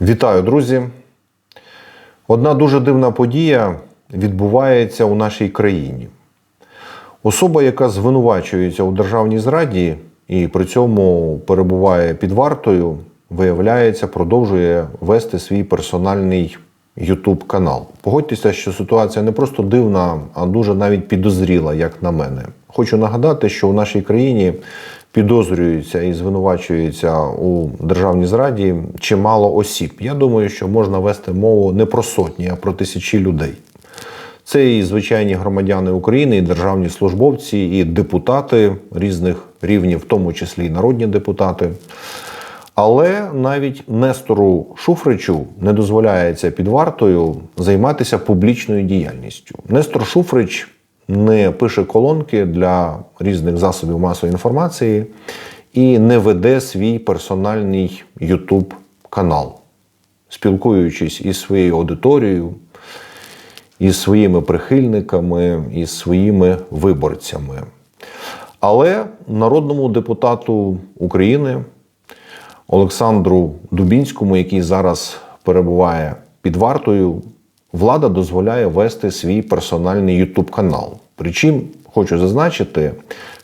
Вітаю, друзі! Одна дуже дивна подія відбувається у нашій країні. Особа, яка звинувачується у державній зраді і при цьому перебуває під вартою, виявляється, продовжує вести свій персональний YouTube канал. Погодьтеся, що ситуація не просто дивна, а дуже навіть підозріла, як на мене. Хочу нагадати, що у нашій країні підозрюються і звинувачуються у державній зраді чимало осіб. Я думаю, що можна вести мову не про сотні, а про тисячі людей. Це і звичайні громадяни України, і державні службовці, і депутати різних рівнів, в тому числі і народні депутати. Але навіть Нестору Шуфричу не дозволяється під вартою займатися публічною діяльністю. Нестор Шуфрич не пише колонки для різних засобів масової інформації і не веде свій персональний YouTube канал, спілкуючись із своєю аудиторією, із своїми прихильниками, із своїми виборцями. Але народному депутату України Олександру Дубінському, який зараз перебуває під вартою, влада дозволяє вести свій персональний YouTube канал. Причому хочу зазначити,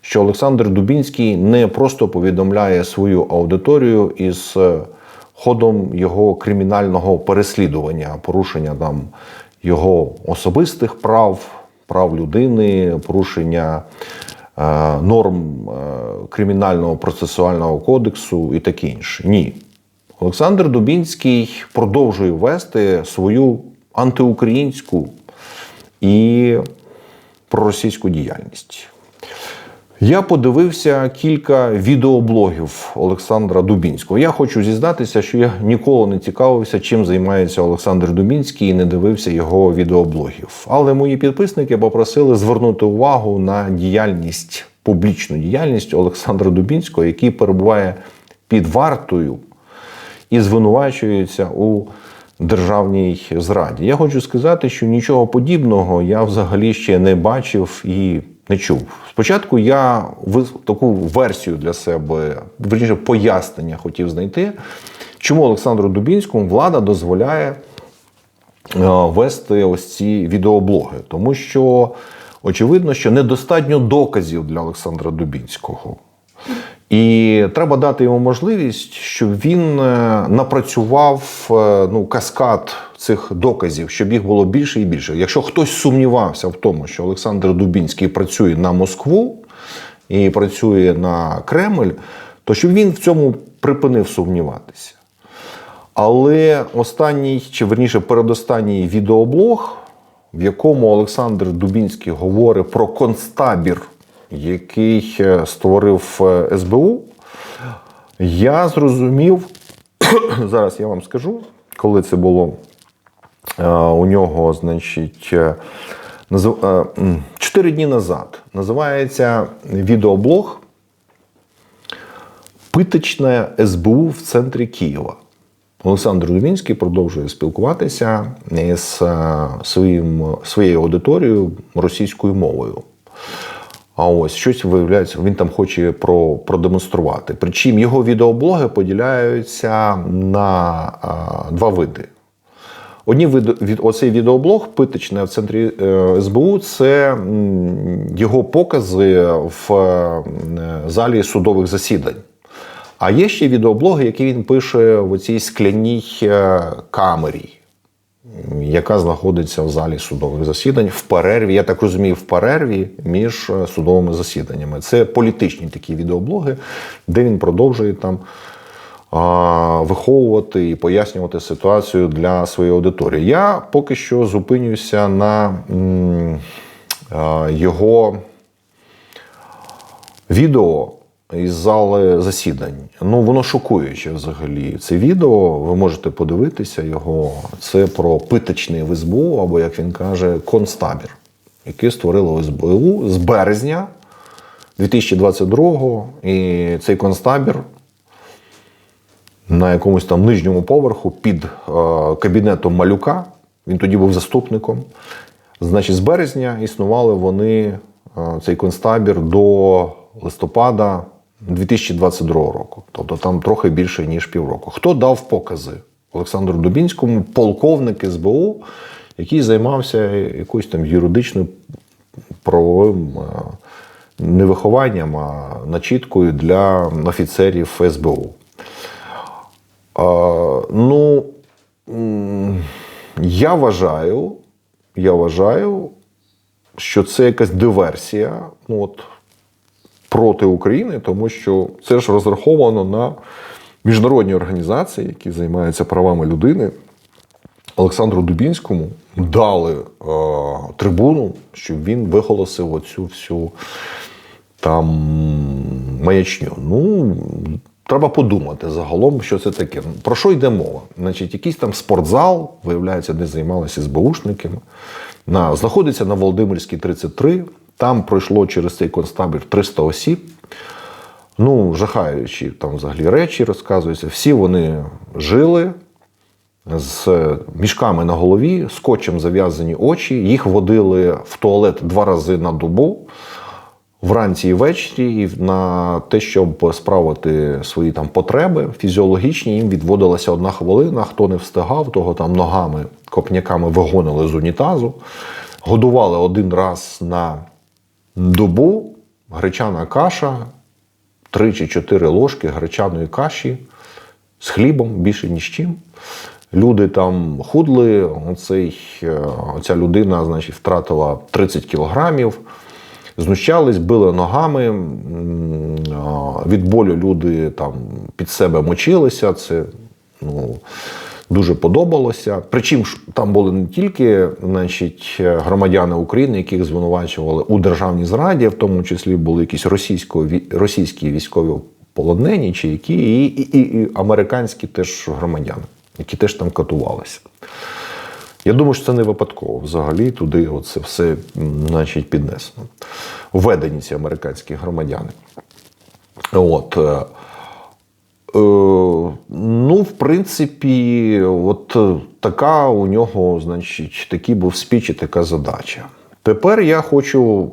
що Олександр Дубінський не просто повідомляє свою аудиторію із е, ходом його кримінального переслідування, порушення там його особистих прав, прав людини, порушення е, норм е, кримінального процесуального кодексу і таке інше. Ні. Олександр Дубінський продовжує вести свою антиукраїнську і проросійську діяльність. Я подивився кілька відеоблогів Олександра Дубінського. Я хочу зізнатися, що я ніколи не цікавився, чим займається Олександр Дубінський і не дивився його відеоблогів. Але мої підписники попросили звернути увагу на діяльність, публічну діяльність Олександра Дубінського, який перебуває під вартою і звинувачується у державній зраді. Я хочу сказати, що нічого подібного я взагалі ще не бачив і не чув. Спочатку я таку версію для себе, верніше пояснення хотів знайти, чому Олександру Дубінському влада дозволяє е, вести ось ці відеоблоги, тому що очевидно, що недостатньо доказів для Олександра Дубінського. І треба дати йому можливість, щоб він е, напрацював е, ну, каскад цих доказів, щоб їх було більше і більше. Якщо хтось сумнівався в тому, що Олександр Дубінський працює на Москву і працює на Кремль, то щоб він в цьому припинив сумніватися. Але останній, чи верніше передостанній відеоблог, в якому Олександр Дубінський говорить про концтабір, який е, створив е, СБУ, я зрозумів, зараз я вам скажу, коли це було е, у нього, значить, чотири дні назад. Називається відеоблог Питочне СБУ в центрі Києва. Олександр Дубінський продовжує спілкуватися з своїм, своєю аудиторією російською мовою. А ось щось виявляється, він там хоче про, продемонструвати. Причому його відеоблоги поділяються на а, два види. Одні від, від оцей відеоблог питочне в центрі е, СБУ це його покази в е, залі судових засідань. А є ще відеоблоги, які він пише в оцій скляній е, камері, яка знаходиться в залі судових засідань в перерві. Я так розумію, в перерві між е, судовими засіданнями. Це політичні такі відеоблоги, де він продовжує там виховувати і пояснювати ситуацію для своєї аудиторії. Я поки що зупинюся на його відео із зали засідань. Ну, воно шокуюче взагалі. Це відео, ви можете подивитися його. Це про питочний в СБУ, або, як він каже, концтабір, який створило СБУ з березня 2022-го. І цей концтабір на якомусь там нижньому поверху під е, кабінетом малюка. Він тоді був заступником. Значить, з березня існували вони, е, цей концтабір, до листопада 2022 року. Тобто там трохи більше, ніж півроку. Хто дав покази Олександру Дубінському полковник СБУ, який займався якоюсь там юридичною правовим е, не вихованням, а начіткою для офіцерів СБУ. А, ну, я вважаю, я вважаю, що це якась диверсія ну, от, проти України, тому що це ж розраховано на міжнародні організації, які займаються правами людини. Олександру Дубінському дали е, трибуну, щоб він виголосив оцю всю там маячню. Ну, треба подумати загалом, що це таке. Про що йде мова? Значить, якийсь там спортзал, виявляється, де займалися СБУшниками. На, знаходиться на Володимирській 33. Там пройшло через цей концтабір 300 осіб. Ну, жахаючі там взагалі речі розказуються. Всі вони жили з мішками на голові, скотчем зав'язані очі. Їх водили в туалет два рази на добу, вранці і ввечері, і на те, щоб справити свої там потреби фізіологічні, їм відводилася одна хвилина. Хто не встигав, того там ногами, копняками вигонили з унітазу, годували один раз на добу, гречана каша, три чи чотири ложки гречаної каші з хлібом, більше ні з чим. Люди там худли. Оцей, е, оця людина значить, втратила 30 кілограмів, знущались, били ногами. Від болю люди там під себе мочилися. Це ну, дуже подобалося. Причому ж там були не тільки значить, громадяни України, яких звинувачували у державній зраді, в тому числі були якісь російсько, російські військові полонені, чи які, і, і, і, американські теж громадяни, які теж там катувалися. Я думаю, що це не випадково взагалі туди оце все значить, піднесено. Введені ці американські громадяни. От. е, Е, ну, в принципі, от е, така у нього, значить, такий був спіч і така задача. Тепер я хочу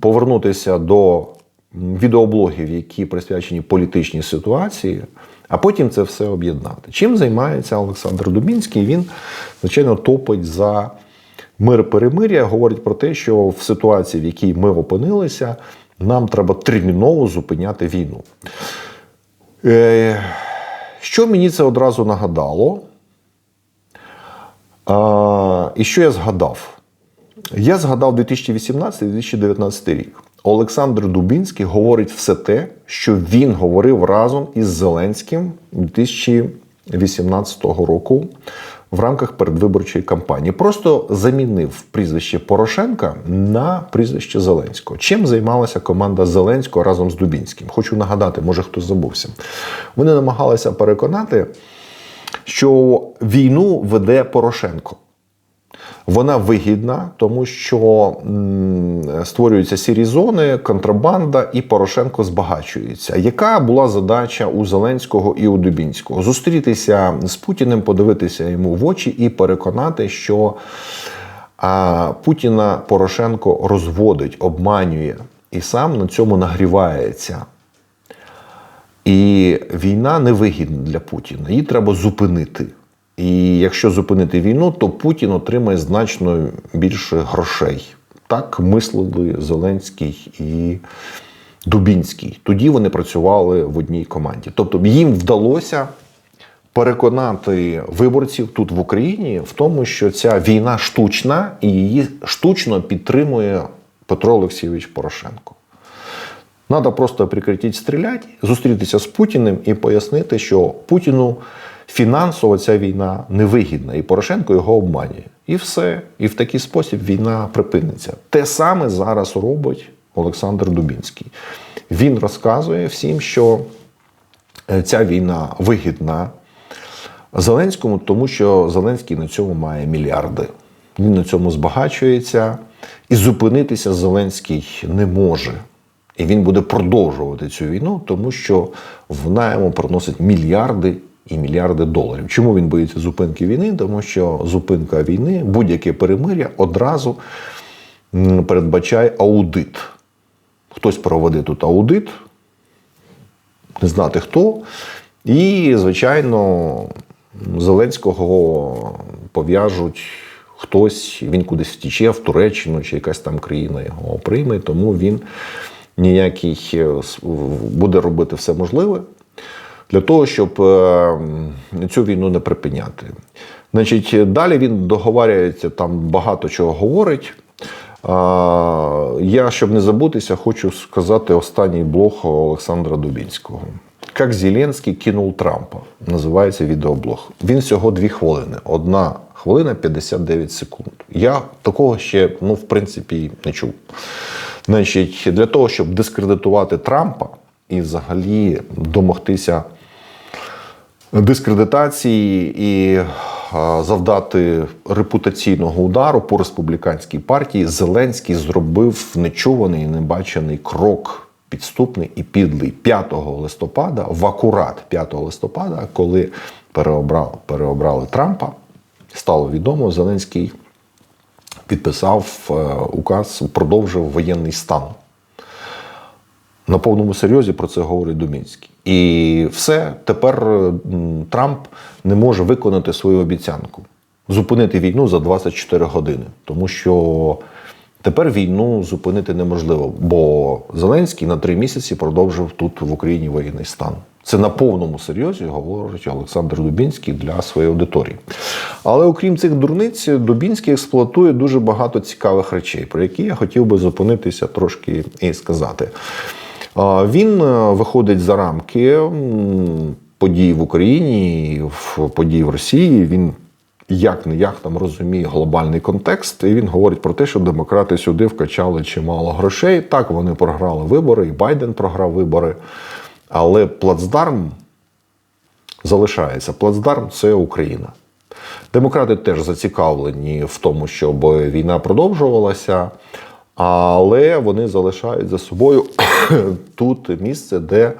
повернутися до відеоблогів, які присвячені політичній ситуації, а потім це все об'єднати. Чим займається Олександр Дубінський? Він, звичайно, топить за мир перемир'я, говорить про те, що в ситуації, в якій ми опинилися, нам треба терміново зупиняти війну. Що мені це одразу нагадало? А, І що я згадав? Я згадав 2018-2019 рік. Олександр Дубінський говорить все те, що він говорив разом із Зеленським 2018 року в рамках передвиборчої кампанії. Просто замінив прізвище Порошенка на прізвище Зеленського. Чим займалася команда Зеленського разом з Дубінським? Хочу нагадати, може хтось забувся. Вони намагалися переконати, що війну веде Порошенко. Вона вигідна, тому що створюються сірі зони, контрабанда, і Порошенко збагачується. Яка була задача у Зеленського і у Дубінського? Зустрітися з Путіним, подивитися йому в очі і переконати, що Путіна Порошенко розводить, обманює і сам на цьому нагрівається. І війна невигідна для Путіна. Її треба зупинити. І якщо зупинити війну, то Путін отримає значно більше грошей. Так мислили Зеленський і Дубінський. Тоді вони працювали в одній команді. Тобто їм вдалося переконати виборців тут в Україні в тому, що ця війна штучна і її штучно підтримує Петро Олексійович Порошенко. Надо просто прекратити стріляти, зустрітися з Путіним і пояснити, що Путіну фінансово ця війна невигідна, і Порошенко його обманює. І все. І в такий спосіб війна припиниться. Те саме зараз робить Олександр Дубінський. Він розказує всім, що е, ця війна вигідна Зеленському, тому що Зеленський на цьому має мільярди. Він на цьому збагачується, і зупинитися Зеленський не може. І він буде продовжувати цю війну, тому що вона йому приносить мільярди і мільярди доларів. Чому він боїться зупинки війни? Тому що зупинка війни, будь-яке перемир'я одразу передбачає аудит. Хтось проведе тут аудит, не знати хто. І, звичайно, Зеленського пов'яжуть хтось, він кудись втіче в Туреччину чи якась там країна його прийме, тому він ніякий е, буде робити все можливе для того, щоб е, цю війну не припиняти. Значить, далі він договарюється, там багато чого говорить. Я, щоб не забутися, хочу сказати останній блог Олександра Дубінського. Як Зеленський кинув Трампа. Називається відеоблог. Він всього дві хвилини. Одна хвилина 59 секунд. Я такого ще, ну, в принципі, не чув. Значить, для того, щоб дискредитувати Трампа і взагалі домогтися дискредитації і завдати репутаційного удару по республіканській партії, Зеленський зробив нечуваний і небачений крок підступний і підлий 5 листопада, в акурат 5 листопада, коли переобрали, переобрали Трампа, стало відомо, Зеленський підписав е, указ, продовжив воєнний стан. На повному серйозі про це говорить Думінський. І все, тепер Трамп не може виконати свою обіцянку зупинити війну за 24 години, тому що тепер війну зупинити неможливо, бо Зеленський на три місяці продовжив тут в Україні воєнний стан. Це на повному серйозі говорить Олександр Дубінський для своєї аудиторії. Але окрім цих дурниць, Дубінський експлуатує дуже багато цікавих речей, про які я хотів би зупинитися трошки і сказати. Він е, виходить за рамки подій в Україні, подій в Росії. Він як не як там розуміє глобальний контекст, і він говорить про те, що демократи сюди вкачали чимало грошей. Так, вони програли вибори, і Байден програв вибори. Але плацдарм залишається. Плацдарм це Україна. Демократи теж зацікавлені в тому, щоб війна продовжувалася, але вони залишають за собою тут місце, де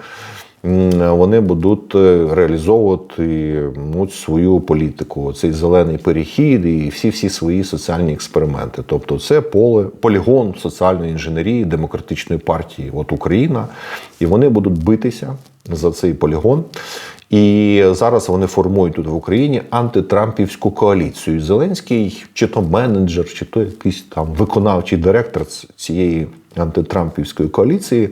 вони будуть е, реалізовувати ну, свою політику, цей зелений перехід і всі всі свої соціальні експерименти. Тобто, це поле полігон соціальної інженерії демократичної партії, от Україна, і вони будуть битися за цей полігон. І зараз вони формують тут в Україні антитрампівську коаліцію. Зеленський, чи то менеджер, чи то якийсь там виконавчий директор цієї антитрампівської коаліції.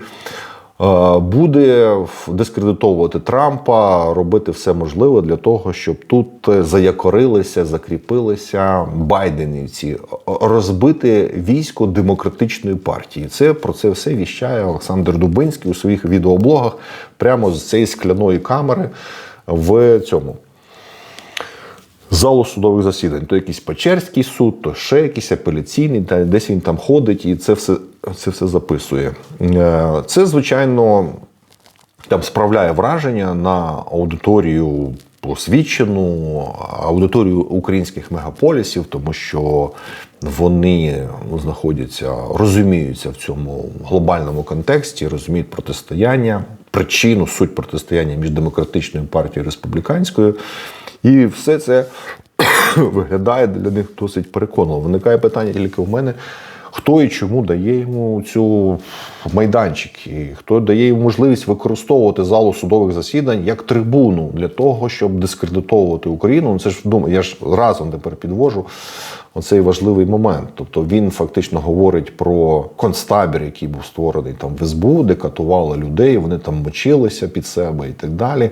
Е, Буде дискредитовувати Трампа, робити все можливе для того, щоб тут заякорилися, закріпилися байденівці, розбити військо демократичної партії. Це про це все віщає Олександр Дубинський у своїх відеоблогах прямо з цієї скляної камери в цьому залу судових засідань. То якийсь Печерський суд, то ще якийсь апеляційний, та десь він там ходить і це все, це все записує. Е, Це, звичайно, там справляє враження на аудиторію освічену, аудиторію українських мегаполісів, тому що вони знаходяться, розуміються в цьому глобальному контексті, розуміють протистояння, причину, суть протистояння між демократичною партією і республіканською. І все це виглядає для них досить переконливо. Виникає питання тільки в мене. Хто і чому дає йому цю майданчик, і хто дає йому можливість використовувати залу судових засідань як трибуну для того, щоб дискредитовувати Україну? Ну, Це ж думаю, я ж разом тепер підвожу оцей важливий момент. Тобто він фактично говорить про концтабір, який був створений там в СБУ, де катували людей, вони там мочилися під себе і так далі.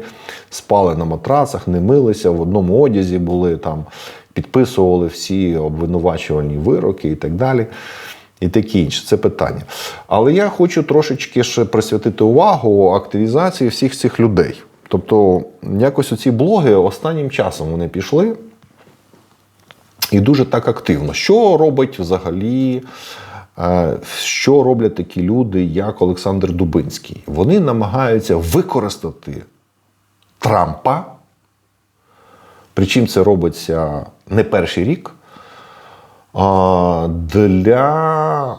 Спали на матрацах, не милися, в одному одязі були там, підписували всі обвинувачувальні вироки і так далі. І таке інше, це питання. Але я хочу трошечки ще присвятити увагу активізації всіх цих людей. Тобто, якось оці блоги останнім часом вони пішли і дуже так активно. Що робить взагалі? е, Що роблять такі люди, як Олександр Дубинський? Вони намагаються використати Трампа, причому це робиться не перший рік, для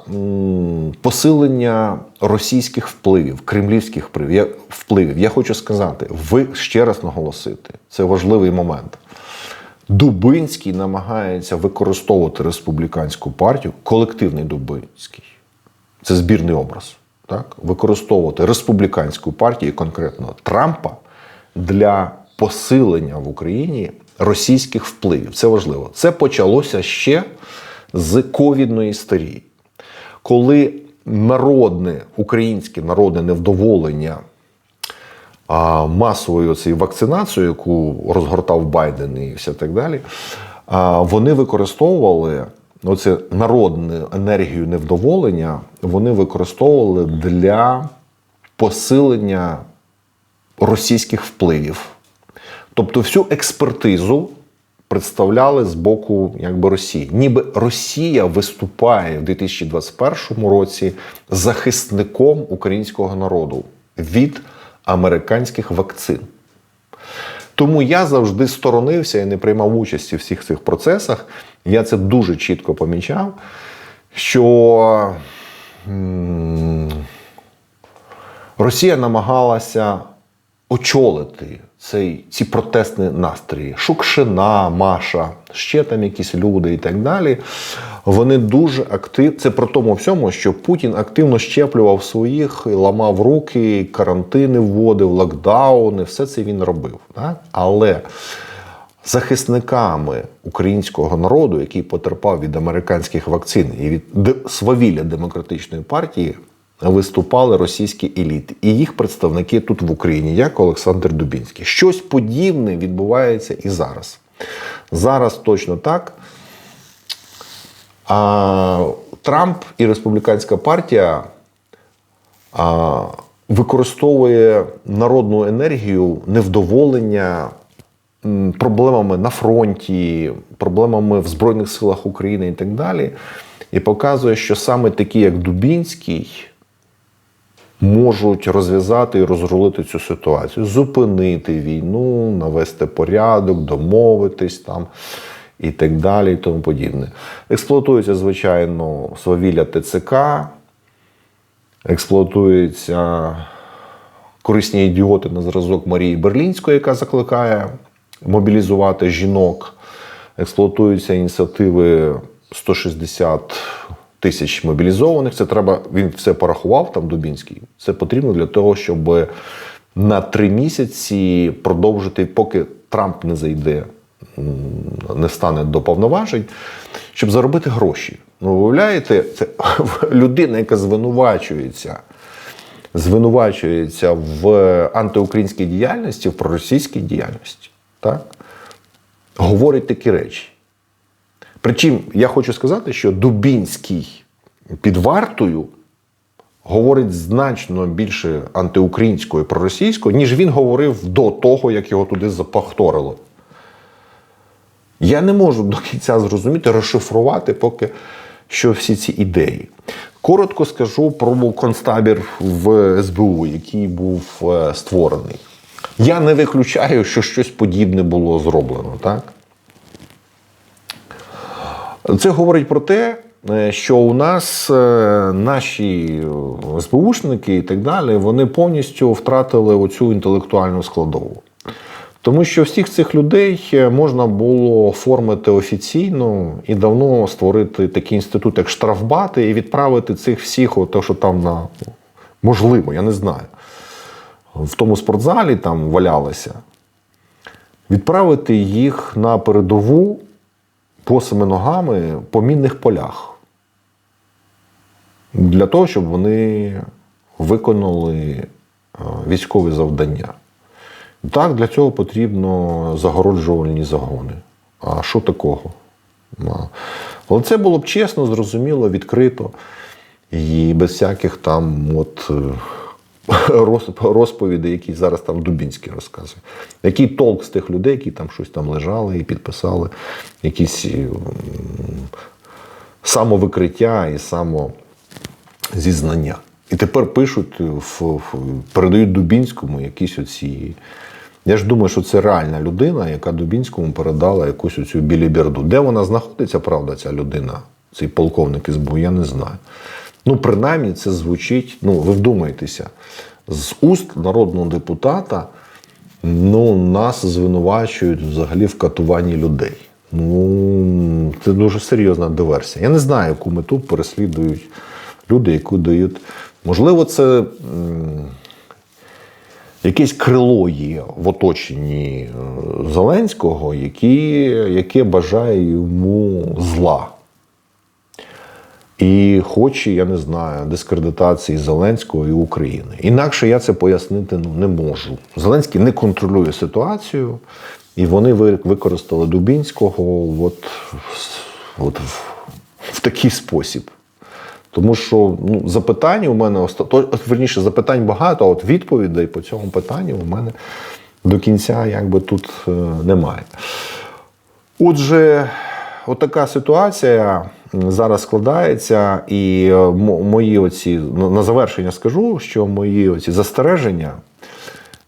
посилення російських впливів, кремлівських впливів. Я, хочу сказати, ви ще раз наголосити, це важливий момент. Дубинський намагається використовувати республіканську партію, колективний Дубинський. Це збірний образ. Так? Використовувати республіканську партію, конкретно Трампа, для посилення в Україні російських впливів. Це важливо. Це почалося ще з ковідної історії, коли народне українське народне невдоволення а, масовою цією вакцинацією, яку розгортав Байден і все так далі, а, вони використовували оце народну енергію невдоволення, вони використовували для посилення російських впливів. Тобто всю експертизу представляли з боку якби, Росії. Ніби Росія виступає в 2021 році захисником українського народу від американських вакцин. Тому я завжди сторонився і не приймав участі в всіх цих процесах. Я це дуже чітко помічав, що Росія намагалася очолити цей, ці протестні настрої. Шукшина, Маша, ще там якісь люди і так далі. Вони дуже активні. Це про тому всьому, що Путін активно щеплював своїх, ламав руки, карантини вводив, локдауни, все це він робив. Так? Але захисниками українського народу, який потерпав від американських вакцин і від свавілля демократичної партії, виступали російські еліти і їх представники тут в Україні, як Олександр Дубінський. Щось подібне відбувається і зараз. Зараз точно так. А, Трамп і республіканська партія а, використовує народну енергію невдоволення проблемами на фронті, проблемами в Збройних силах України і так далі. І показує, що саме такі, як Дубінський, можуть розв'язати і розрулити цю ситуацію, зупинити війну, навести порядок, домовитись там і так далі, і тому подібне. Експлуатується, звичайно, свавілля ТЦК, експлуатуються корисні ідіоти на зразок Марії Берлінської, яка закликає мобілізувати жінок, експлуатуються ініціативи 160 тисяч мобілізованих. Це треба, він все порахував там Дубінський. Це потрібно для того, щоб на три місяці продовжити, поки Трамп не зайде, не стане до повноважень, щоб заробити гроші. Ну, виявляєте, це людина, яка звинувачується. Звинувачується в антиукраїнській діяльності, в проросійській діяльності. Так? Говорить такі речі. Причому я хочу сказати, що Дубінський під вартою говорить значно більше антиукраїнською проросійською, ніж він говорив до того, як його туди запахторило. Я не можу до кінця зрозуміти, розшифрувати поки що всі ці ідеї. Коротко скажу про концтабір в СБУ, який був е, створений. Я не виключаю, що щось подібне було зроблено, так? Це говорить про те, е, що у нас е, наші е, СБУшники і так далі, вони повністю втратили оцю інтелектуальну складову. Тому що всіх цих людей можна було оформити офіційно і давно створити такий інститут, як штрафбати, і відправити цих всіх, от, що там на можливо, я не знаю. В тому спортзалі там валялися, відправити їх на передову босими ногами по мінних полях. Для того, щоб вони виконали е, військові завдання. Так, для цього потрібно загороджувальні загони. А що такого? Але це було б чесно, зрозуміло, відкрито і без всяких там от роз- розповідей, які зараз там Дубінський розказує. Який толк з тих людей, які там щось там лежали і підписали якісь самовикриття і самозізнання. І тепер пишуть, передають Дубінському якісь оці. Я ж думаю, що це реальна людина, яка Дубінському передала якусь оцю біліберду. Де вона знаходиться, правда, ця людина, цей полковник СБУ, я не знаю. Ну, принаймні, це звучить, ну, ви вдумайтеся, з уст народного депутата ну, нас звинувачують взагалі в катуванні людей. Ну, це дуже серйозна диверсія. Я не знаю, яку мету переслідують люди, яку дають. Можливо, це якесь крило є в оточенні е, Зеленського, які, яке бажає йому зла. І хоче, я не знаю, дискредитації Зеленського і України. Інакше я це пояснити ну, не можу. Зеленський не контролює ситуацію, і вони використали Дубінського от, от в, в такий спосіб. Тому що ну, запитань у мене остато... верніше, запитань багато, а от відповідей по цьому питанню у мене до кінця якби тут е, немає. Отже, отака ситуація зараз складається, і е, мої оці на завершення скажу, що мої оці застереження,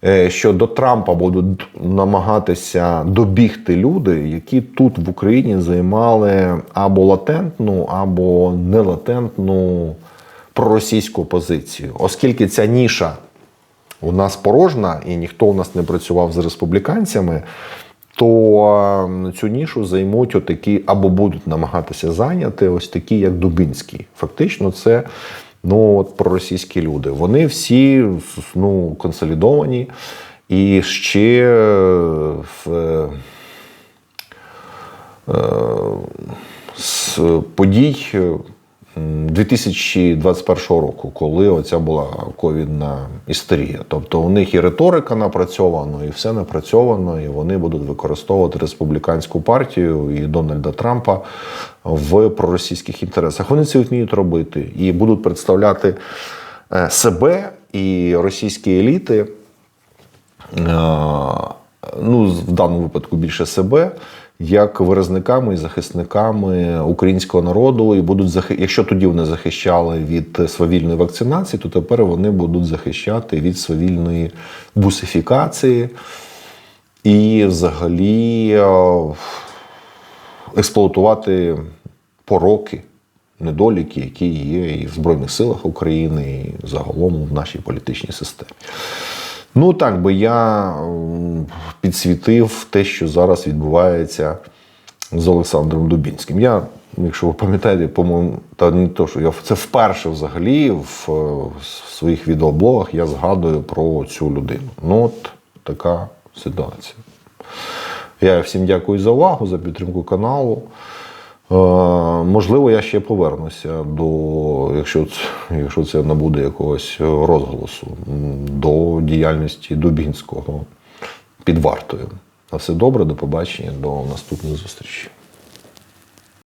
е, що до Трампа будуть намагатися добігти люди, які тут в Україні займали або латентну, або нелатентну проросійську позицію, оскільки ця ніша у нас порожна і ніхто у нас не працював з республіканцями, то е, цю нішу займуть отакі або будуть намагатися зайняти ось такі, як Дубінський. Фактично, це ну, от, проросійські люди. Вони всі ну, консолідовані і ще е, в. е, з подій 2021 року, коли оця була ковідна істерія. Тобто у них і риторика напрацьована, і все напрацьовано, і вони будуть використовувати республіканську партію і Дональда Трампа в проросійських інтересах. Вони це вміють робити і будуть представляти е, себе і російські еліти е, ну, в даному випадку більше себе, як виразниками і захисниками українського народу, і будуть захи... якщо тоді вони захищали від свавільної вакцинації, то тепер вони будуть захищати від свавільної бусифікації і взагалі е, експлуатувати пороки, недоліки, які є і в Збройних силах України, і загалом в нашій політичній системі. Ну, так би я підсвітив те, що зараз відбувається з Олександром Дубінським. Я, якщо ви пам'ятаєте, по-моєму, та не то, що я це вперше взагалі в, е, в своїх відеоблогах я згадую про цю людину. Ну, от така ситуація. Я всім дякую за увагу, за підтримку каналу. Е, можливо, я ще повернуся до, якщо це, якщо це набуде якогось розголосу, до діяльності Дубінського під вартою. На все добре, до побачення, до наступних зустрічей.